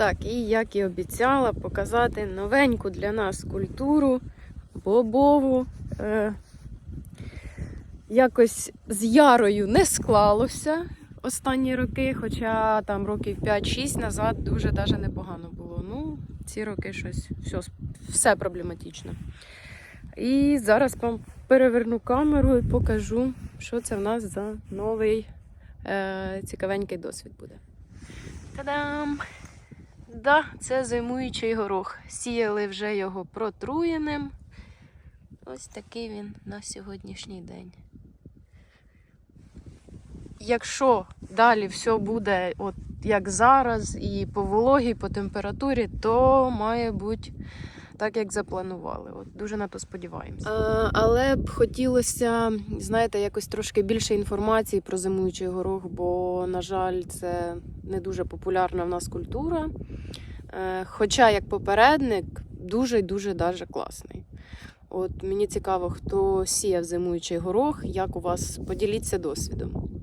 Так, і як і обіцяла, показати новеньку для нас культуру бобову. Е, якось з ярою не склалося останні роки, хоча там років 5-6 назад дуже даже непогано було. Ну, ці роки щось все, все проблематично. І зараз вам переверну камеру і покажу, що це в нас за новий е, цікавенький досвід буде. Та-дам! Да, це зимуючий горох. Сіяли вже його протруєним. Ось такий він на сьогоднішній день. Якщо далі все буде от як зараз, і по вологі, і по температурі, то має бути так, як запланували. От дуже на то сподіваємося. Але б хотілося, знаєте, якось трошки більше інформації про зимуючий горох, бо, на жаль, це не дуже популярна в нас культура. Е, Хоча, як попередник, дуже й дуже даже класний. От мені цікаво, хто сіяв зимуючий горох, як у вас поділіться досвідом.